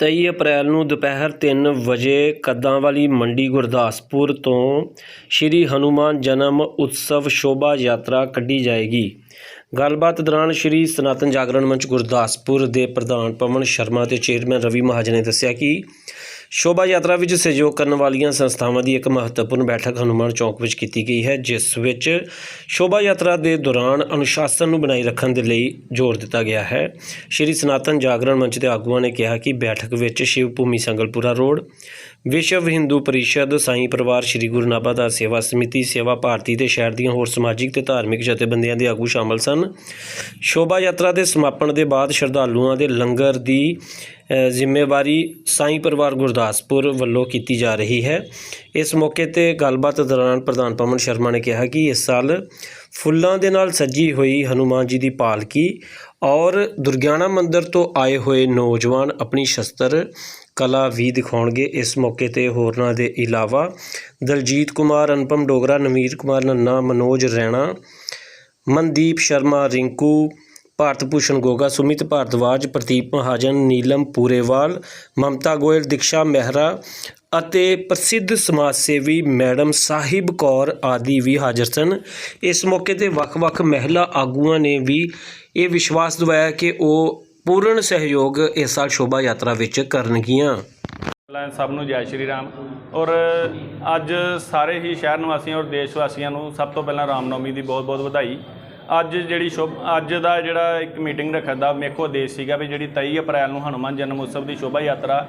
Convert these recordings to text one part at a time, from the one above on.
23 ਅਪ੍ਰੈਲ ਨੂੰ ਦੁਪਹਿਰ 3 ਵਜੇ ਕੱਦਾਂ ਵਾਲੀ ਮੰਡੀ ਗੁਰਦਾਸਪੁਰ ਤੋਂ ਸ਼੍ਰੀ ਹਨੂਮਾਨ ਜਨਮ ਉਤਸਵ ਸ਼ੋਭਾ ਯਾਤਰਾ ਕੱਢੀ ਜਾਏਗੀ। ਗੱਲਬਾਤ ਦੌਰਾਨ ਸ਼੍ਰੀ ਸਨਾਤਨ ਜਾਗਰਣ ਮੰਚ ਗੁਰਦਾਸਪੁਰ ਦੇ ਪ੍ਰਧਾਨ ਪਵਨ ਸ਼ਰਮਾ ਤੇ ਚੇਅਰਮੈਨ ਰਵੀ ਮਹਾਜਨ ਨੇ ਦੱਸਿਆ ਕਿ ਸ਼ੋਭਾ ਯਾਤਰਾ ਵਿੱਚ ਸਹਿਯੋਗ ਕਰਨ ਵਾਲੀਆਂ ਸੰਸਥਾਵਾਂ ਦੀ ਇੱਕ ਮਹੱਤਵਪੂਰਨ ਬੈਠਕ ਹਨੂਮਾਨ ਚੌਕ ਵਿੱਚ ਕੀਤੀ ਗਈ ਹੈ, ਜਿਸ ਵਿੱਚ ਸ਼ੋਭਾ ਯਾਤਰਾ ਦੇ ਦੌਰਾਨ ਅਨੁਸ਼ਾਸਨ ਨੂੰ ਬਣਾਈ ਰੱਖਣ ਦੇ ਲਈ ਜ਼ੋਰ ਦਿੱਤਾ ਗਿਆ ਹੈ। ਸ਼੍ਰੀ ਸਨਾਤਨ ਜਾਗਰਣ ਮੰਚ ਦੇ ਆਗੂਆਂ ਨੇ ਕਿਹਾ ਕਿ ਬੈਠਕ ਵਿੱਚ ਸ਼ਿਵ ਭੂਮੀ ਸੰਗਲਪੁਰਾ ਰੋਡ ਵਿਸ਼ਵ ਹਿੰਦੂ ਪਰਿਸ਼ਦ ਸਾਈਂ ਪਰਿਵਾਰ ਸ਼੍ਰੀ ਗੁਰੂ ਨਾਭਾਦਾਸ ਸੇਵਾ ਸਮਿਤੀ, ਸੇਵਾ ਭਾਰਤੀ ਤੇ ਸ਼ਹਿਰ ਦੀਆਂ ਹੋਰ ਸਮਾਜਿਕ ਤੇ ਧਾਰਮਿਕ ਜਥੇਬੰਦੀਆਂ ਦੇ ਆਗੂ ਸ਼ਾਮਲ ਸਨ। ਸ਼ੋਭਾ ਯਾਤਰਾ ਦੇ ਸਮਾਪਨ ਦੇ ਬਾਅਦ ਸ਼ਰਧਾਲੂਆਂ ਦੇ ਲੰਗਰ ਦੀ ਜ਼ਿੰਮੇਵਾਰੀ ਸਾਈਂ ਪਰਿਵਾਰ ਗੁਰਦਾਸਪੁਰ ਵੱਲੋਂ ਕੀਤੀ ਜਾ ਰਹੀ ਹੈ। ਇਸ ਮੌਕੇ ਤੇ ਗੱਲਬਾਤ ਦੌਰਾਨ ਪ੍ਰਧਾਨ ਪਵਨ ਸ਼ਰਮਾ ਨੇ ਕਿਹਾ ਕਿ ਇਸ ਸਾਲ ਫੁੱਲਾਂ ਦੇ ਨਾਲ ਸੱਜੀ ਹੋਈ ਹਨੂਮਾਨ ਜੀ ਦੀ ਪਾਲਕੀ ਔਰ ਦੁਰਗਿਆਣਾ ਮੰਦਿਰ ਤੋਂ ਆਏ ਹੋਏ ਨੌਜਵਾਨ ਆਪਣੀ ਸ਼ਸਤਰ ਕਲਾ ਵੀ ਦਿਖਾਉਣਗੇ। ਇਸ ਮੌਕੇ ਤੇ ਹੋਰਨਾਂ ਦੇ ਇਲਾਵਾ ਦਲਜੀਤ ਕੁਮਾਰ, ਅਨੁਪਮ ਡੋਗਰਾ, ਨਵੀਰ ਕੁਮਾਰ, ਨੰਨਾ, ਮਨੋਜ ਰੈਣਾ, ਮਨਦੀਪ ਸ਼ਰਮਾ, ਰਿੰਕੂ ਭਾਰਤ ਭੂਸ਼ਣ ਗੋਗਾ, ਸੁਮਿਤ ਭਾਰਦਵਾਜ, ਪ੍ਰਦੀਪ ਮਹਾਜਨ, ਨੀਲਮ ਪੂਰੇਵਾਲ, ਮਮਤਾ ਗੋਇਲ, ਦਿਕਸ਼ਾ ਮਹਿਰਾ ਅਤੇ ਪ੍ਰਸਿੱਧ ਸਮਾਜ ਸੇਵੀ ਮੈਡਮ ਸਾਹਿਬ ਕੌਰ ਆਦਿ ਵੀ ਹਾਜ਼ਰ ਸਨ। ਇਸ ਮੌਕੇ ਤੇ ਵੱਖ-ਵੱਖ ਮਹਿਲਾ ਆਗੂਆਂ ਨੇ ਵੀ ਇਹ ਵਿਸ਼ਵਾਸ ਦਿਵਾਇਆ ਕਿ ਉਹ ਪੂਰਨ ਸਹਿਯੋਗ ਇਸ ਸਾਲ ਸ਼ੋਭਾ ਯਾਤਰਾ ਵਿੱਚ ਕਰਨਗੀਆਂ। ਪਹਿਲਾਂ ਸਭ ਨੂੰ ਜੈ ਸ਼੍ਰੀ ਰਾਮ। ਔਰ ਅੱਜ ਸਾਰੇ ਹੀ ਸ਼ਹਿਰ ਨਿਵਾਸੀਆਂ ਔਰ ਦੇਸ਼ ਵਾਸੀਆਂ ਨੂੰ ਸਭ ਤੋਂ ਪਹਿਲਾਂ ਰਾਮਨੌਮੀ ਦੀ ਬਹੁਤ-ਬਹੁਤ ਵਧਾਈ। ਅੱਜ ਜਿਹੜੀ ਸ਼ੁਭ ਅੱਜ ਦਾ ਜਿਹੜਾ ਇੱਕ ਮੀਟਿੰਗ ਰੱਖਣ ਦਾ ਮੇਖੋ ਦੇਸ਼ ਸੀਗਾ ਵੀ ਜਿਹੜੀ 23 ਅਪ੍ਰੈਲ ਨੂੰ ਹਨੂੰਮਾਨ ਜਨਮ ਉਤਸਵ ਦੀ ਸ਼ੋਭਾ ਯਾਤਰਾ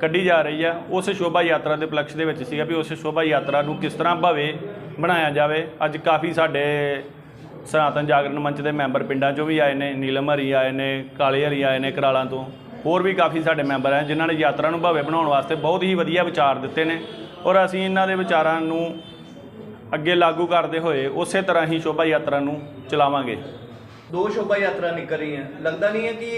ਕੱਢੀ ਜਾ ਰਹੀ ਆ, ਉਸ ਸ਼ੋਭਾ ਯਾਤਰਾ ਦੇ ਉਪਲਕਸ਼ ਦੇ ਵਿੱਚ ਸੀਗਾ ਵੀ ਉਸ ਸ਼ੋਭਾ ਯਾਤਰਾ ਨੂੰ ਕਿਸ ਤਰ੍ਹਾਂ ਭਵੇ, ਬਣਾਇਆ ਜਾਵੇ। ਅੱਜ ਕਾਫੀ ਸਾਡੇ ਸਨਾਤਨ ਜਾਗਰਣ ਮੰਚ ਦੇ ਮੈਂਬਰ ਪਿੰਡਾਂ ਚੋਂ ਵੀ ਆਏ ਨੇ, ਨੀਲਮ ਹਰੀ ਆਏ ਨੇ, ਕਾਲੇ ਹਰੀ ਆਏ ਨੇ ਕਰਾਲਾਂ ਤੋਂ, ਹੋਰ ਵੀ ਕਾਫੀ ਸਾਡੇ ਮੈਂਬਰ ਹੈ ਜਿਨ੍ਹਾਂ ਨੇ ਯਾਤਰਾ ਨੂੰ ਭव्य ਬਣਾਉਣ ਵਾਸਤੇ ਬਹੁਤ ਹੀ ਵਧੀਆ ਵਿਚਾਰ ਦਿੱਤੇ ਨੇ। ਔਰ ਅਸੀਂ ਇਹਨਾਂ ਦੇ ਵਿਚਾਰਾਂ ਨੂੰ ਅੱਗੇ ਲਾਗੂ ਕਰਦੇ ਹੋਏ ਉਸੇ ਤਰ੍ਹਾਂ ਹੀ ਸ਼ੋਭਾ ਯਾਤਰਾ ਨੂੰ ਚਲਾਵਾਂਗੇ। ਦੋ ਸ਼ੋਭਾ ਯਾਤਰਾ ਨਿਕਲ ਰਹੀਆਂ ਲੱਗਦਾ ਨਹੀਂ ਹੈ ਕਿ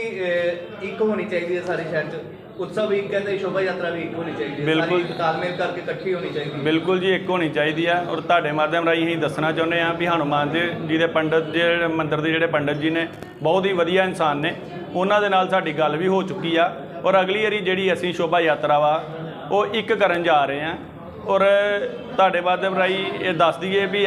ਇੱਕ ਹੋਣੀ ਚਾਹੀਦੀ ਹੈ ਸਾਰੇ ਸ਼ਹਿਰ 'ਚ। ਉਤਸਵ ਇੱਕ ਕਹਿੰਦੇ ਸ਼ੋਭਾ ਯਾਤਰਾ ਵੀ ਇੱਕ ਹੋਣੀ ਚਾਹੀਦੀ ਹੈ। ਬਿਲਕੁਲ। ਤਾਲਮੇਲ ਕਰਕੇ ਇਕੱਠੀ ਹੋਣੀ ਚਾਹੀਦੀ ਹੈ। ਬਿਲਕੁਲ ਜੀ ਇੱਕ ਹੋਣੀ ਚਾਹੀਦੀ ਆ। ਔਰ ਤੁਹਾਡੇ ਮਾਧਿਅਮ ਰਾਹੀਂ ਅਸੀਂ ਦੱਸਣਾ ਚਾਹੁੰਦੇ ਆ ਵੀ ਹਨੂਮਾਨ ਜੀ ਜੀ ਦੇ ਪੰਡਤ ਜਿਹੜੇ ਮੰਦਿਰ ਦੇ ਜਿਹੜੇ ਪੰਡਤ ਜੀ ਨੇ ਬਹੁਤ ਹੀ ਵਧੀਆ ਇਨਸਾਨ ਨੇ। ਉਹਨਾਂ ਦੇ ਨਾਲ ਸਾਡੀ ਗੱਲ ਵੀ ਹੋ ਚੁੱਕੀ ਆ। ਔਰ ਅਗਲੀ ਵਾਰੀ ਜਿਹੜੀ ਅਸੀਂ ਸ਼ੋਭਾ ਯਾਤਰਾ ਵਾ ਉਹ ਇੱਕ ਕਰਨ ਜਾ ਰਹੇ ਆ ਔਰ ਤੁਹਾਡੇ ਮਾਧਿਅਮ ਰਾਹੀਂ ਇਹ ਦੱਸ ਦਈਏ ਵੀ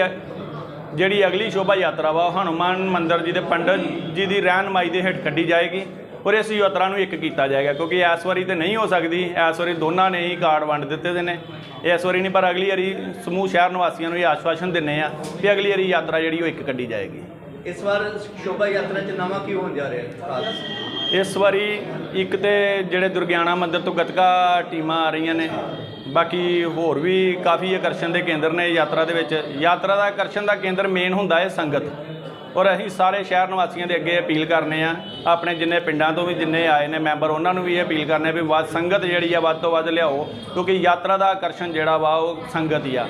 ਜਿਹੜੀ ਅਗਲੀ ਸ਼ੋਭਾ ਯਾਤਰਾ ਵਾ ਉਹ ਹਨੂਮਾਨ ਮੰਦਿਰ ਜੀ ਦੇ ਪੰਡਤ ਜੀ ਦੀ ਰਹਿਨਮਾਈ ਦੇ ਹੇਠ ਕੱਢੀ ਜਾਏਗੀ ਔਰ ਇਸ ਯਾਤਰਾ ਨੂੰ ਇੱਕ ਕੀਤਾ ਜਾਏਗਾ, ਕਿਉਂਕਿ ਇਸ ਵਾਰੀ ਤੇ ਨਹੀਂ ਹੋ ਸਕਦੀ, ਇਸ ਵਾਰੀ ਦੋਨਾਂ ਨੇ ਹੀ ਕਾਰਡ ਵੰਡ ਦਿੱਤੇ ਦੇ ਨੇ। ਇਸ ਵਾਰੀ ਨਹੀਂ, ਪਰ ਅਗਲੀ ਵਾਰੀ ਸਮੂਹ ਸ਼ਹਿਰ ਨਿਵਾਸੀਆਂ ਨੂੰ ਇਹ ਆਸ਼ਵਾਸਨ ਦਿੰਨੇ ਆ ਕਿ ਅਗਲੀ ਵਾਰੀ ਯਾਤਰਾ ਜਿਹੜੀ ਉਹ ਇੱਕ ਕੱਢੀ ਜਾਏਗੀ। ਇਸ ਵਾਰ ਸ਼ੋਭਾ ਯਾਤਰਾ 'ਚ ਨਵਾਂ ਕੀ ਹੋਣ ਜਾ ਰਿਹਾ ਖਾਸ ਇਸ ਵਾਰੀ ਇੱਕ ਤੇ ਜਿਹੜੇ ਦੁਰਗਿਆਣਾ ਮੰਦਿਰ ਤੋਂ ਗਤਕਾ ਟੀਮਾਂ ਆ ਰਹੀਆਂ ਨੇ, ਬਾਕੀ ਹੋਰ ਵੀ ਕਾਫੀ ਆਕਰਸ਼ਣ ਦੇ ਕੇਂਦਰ ਨੇ ਯਾਤਰਾ ਦੇ ਵਿੱਚ। ਯਾਤਰਾ ਦਾ ਆਕਰਸ਼ਣ ਦਾ ਕੇਂਦਰ ਮੇਨ ਹੁੰਦਾ ਹੈ ਸੰਗਤ। ਔਰ ਅਸੀਂ ਸਾਰੇ ਸ਼ਹਿਰ ਨਿਵਾਸੀਆਂ ਦੇ ਅੱਗੇ ਅਪੀਲ ਕਰਨੇ ਆ, ਆਪਣੇ ਜਿੰਨੇ ਪਿੰਡਾਂ ਤੋਂ ਵੀ ਜਿੰਨੇ ਆਏ ਨੇ ਮੈਂਬਰ, ਉਹਨਾਂ ਨੂੰ ਵੀ ਇਹ ਅਪੀਲ ਕਰਨੇ ਵੀ ਵੱਧ ਸੰਗਤ ਜਿਹੜੀ ਆ ਵੱਧ ਤੋਂ ਵੱਧ ਲਿਆਓ, ਕਿਉਂਕਿ ਯਾਤਰਾ ਦਾ ਆਕਰਸ਼ਣ ਜਿਹੜਾ ਵਾ ਉਹ ਸੰਗਤ ਹੀ ਆ।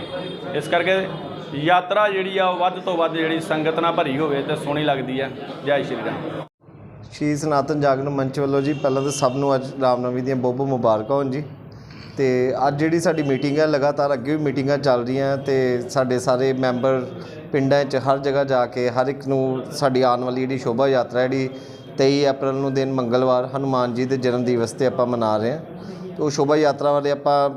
ਇਸ ਕਰਕੇ ਯਾਤਰਾ ਜਿਹੜੀ ਆ ਉਹ ਵੱਧ ਤੋਂ ਵੱਧ ਜਿਹੜੀ ਸੰਗਤ ਨਾਲ ਭਰੀ ਹੋਵੇ ਤੇ ਸੋਹਣੀ ਲੱਗਦੀ ਆ। ਜੈ ਸ਼੍ਰੀ ਰਾਮ। ਸ਼੍ਰੀ ਸਨਾਤਨ ਜਾਗਰਣ ਮੰਚ ਵੱਲੋਂ ਜੀ, ਪਹਿਲਾਂ ਤਾਂ ਸਭ ਨੂੰ ਅੱਜ ਰਾਮਨਵਮੀ ਦੀਆਂ ਬਹੁਤ ਬਹੁਤ ਮੁਬਾਰਕਾਂ ਹੋਣ ਜੀ। ਤੇ ਅੱਜ ਜਿਹੜੀ ਸਾਡੀ ਮੀਟਿੰਗ ਹੈ, ਲਗਾਤਾਰ ਅੱਗੇ ਵੀ ਮੀਟਿੰਗਾਂ ਚੱਲ ਰਹੀਆਂ ਤੇ ਸਾਡੇ ਸਾਰੇ ਮੈਂਬਰ ਪਿੰਡਾਂ 'ਚ ਹਰ ਜਗ੍ਹਾ ਜਾ ਕੇ ਹਰ ਇੱਕ ਨੂੰ ਸਾਡੀ ਆਉਣ ਵਾਲੀ ਜਿਹੜੀ ਸ਼ੋਭਾ ਯਾਤਰਾ ਜਿਹੜੀ 23 ਅਪ੍ਰੈਲ ਨੂੰ ਦਿਨ ਮੰਗਲਵਾਰ ਹਨੂਮਾਨ ਜੀ ਦੇ ਜਨਮ ਦਿਵਸ ਤੇ ਆਪਾਂ ਮਨਾ ਰਹੇ ਹਾਂ। ਤੇ ਉਹ ਸ਼ੋਭਾ ਯਾਤਰਾ ਵਾਲੇ ਆਪਾਂ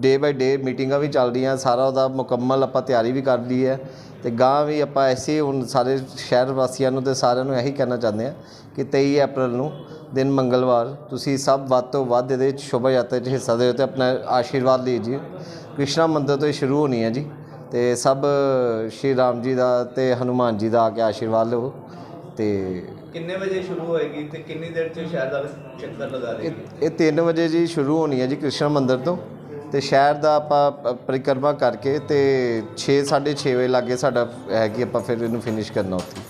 ਡੇ ਬਾਈ ਡੇ ਮੀਟਿੰਗਾਂ ਵੀ ਚੱਲ ਰਹੀਆਂ ਸਾਰਾ ਉਹਦਾ ਮੁਕੰਮਲ ਆਪਾਂ ਤਿਆਰੀ ਵੀ ਕਰ ਲਈ ਹੈ ਤੇ ਗਾਂ ਵੀ ਆਪਾਂ ਐਸੇ ਹੁਣ ਸਾਰੇ ਸ਼ਹਿਰ ਵਾਸੀਆਂ ਨੂੰ ਤੇ ਸਾਰਿਆਂ ਨੂੰ ਇਹੀ ਕਹਿਣਾ ਚਾਹੁੰਦੇ ਆ ਕਿ 23 ਅਪ੍ਰੈਲ ਨੂੰ ਦਿਨ ਮੰਗਲਵਾਰ, ਤੁਸੀਂ ਸਭ ਵੱਧ ਤੋਂ ਵੱਧ ਇਹਦੇ ਵਿੱਚ ਸ਼ੋਭਾ ਯਾਤਰਾ 'ਚ ਹਿੱਸਾ ਦਿਓ ਤੇ ਆਪਣਾ ਆਸ਼ੀਰਵਾਦ ਲੀਜੀਏ ਕ੍ਰਿਸ਼ਨਾ ਮੰਦਿਰ ਤੋਂ ਇਹ ਸ਼ੁਰੂ ਹੋਣੀ ਹੈ ਜੀ ਤੇ ਸਭ ਸ਼੍ਰੀ ਰਾਮ ਜੀ ਦਾ ਤੇ ਹਨੂਮਾਨ ਜੀ ਦਾ ਆ ਕੇ ਆਸ਼ੀਰਵਾਦ ਲਵੋ। ਤੇ ਕਿੰਨੇ ਵਜੇ ਸ਼ੁਰੂ ਹੋਏਗੀ ਤੇ ਕਿੰਨੀ ਦੇਰ 'ਚ ਸ਼ਹਿਰ ਦਾ ਚੱਕਰ ਲਗਾ ਇਹ ਇਹ 3 ਵਜੇ ਜੀ ਸ਼ੁਰੂ ਹੋਣੀ ਹੈ ਜੀ ਕ੍ਰਿਸ਼ਨ ਮੰਦਿਰ ਤੋਂ ਤੇ ਸ਼ਹਿਰ ਦਾ ਆਪਾਂ ਪ- ਪਰਿਕਰਮਾ ਕਰਕੇ ਤੇ 6 6:30 ਵਜੇ ਲਾਗੇ ਸਾਡਾ ਹੈ ਕਿ ਆਪਾਂ ਫਿਰ ਇਹਨੂੰ ਫਿਨਿਸ਼ ਕਰਨਾ ਉੱਥੇ।